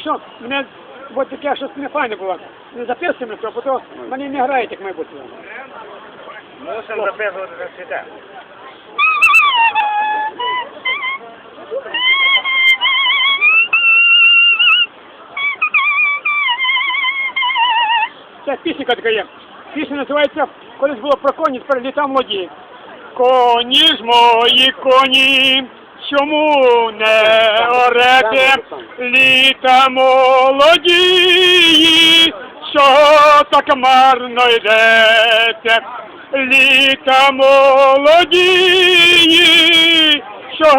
тільки що мене от таке щось не файне було. Не записуйте мене, бо то мені не грає, як має бути. Мусимо записувати за світе. Це пісенька така є. Пісня називається колись було про коні, тепер літа молоді. Коні ж мої коні, чому не орете літа молоді, що так марно йдете, літа молоді, що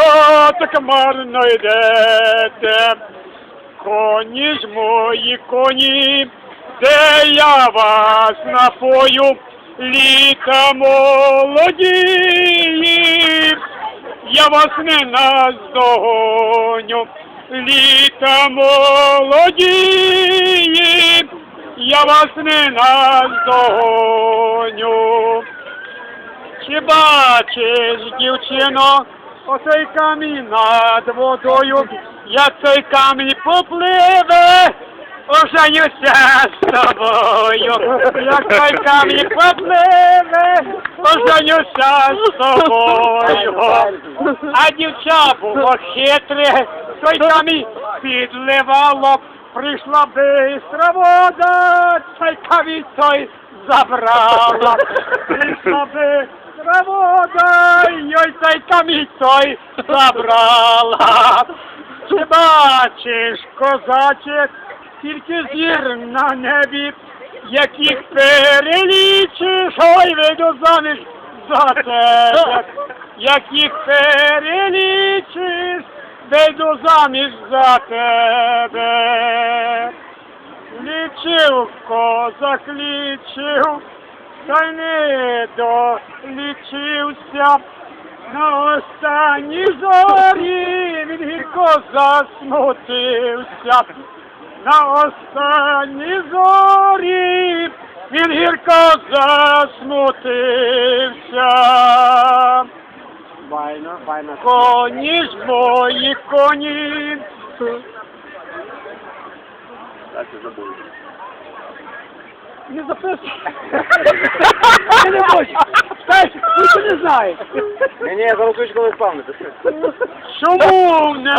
так марно йдете. Коні ж мої коні, де я вас напою, літа молоді, я вас не наздогоню, літа молоді, я вас не наздогоню. Чи бачиш, дівчино, оцей камінь над водою, як цей камінь попливе, оженюся з тобою, як цей камінь попливе, оженюся з тобою. А дівча було хитре, той камінь підливало, прийшла бистра вода, цей камінь той забрала, прийшла бистра вода, ой, цей камінь той забрала. Чи бачиш, козаче, тільки зір на небі, яких перелічиш, ой, вийду заміж за тебе, яких перелічиш, вийду заміж за тебе. Лічив козак, лічив, та й не долічився. На останній зорі він гірко засмутився. На останній зорі він гірко засмутився. Байно, байно. Коні ж мої коні. Так, я забув. Не записуй. Я не можу. Знаєш, ніхто не знає. Ні, ні, я за рукавичку не спавнити. Чому не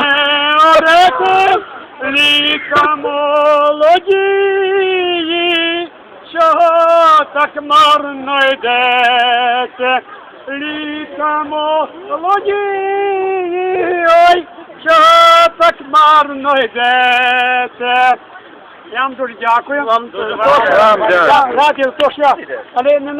орете ліка молоді? Чого так марно йдете? Ліка молоді, ой, чого так марно йдете? Я вам дуже дякую. Вам дуже дякую. Я то що я, але не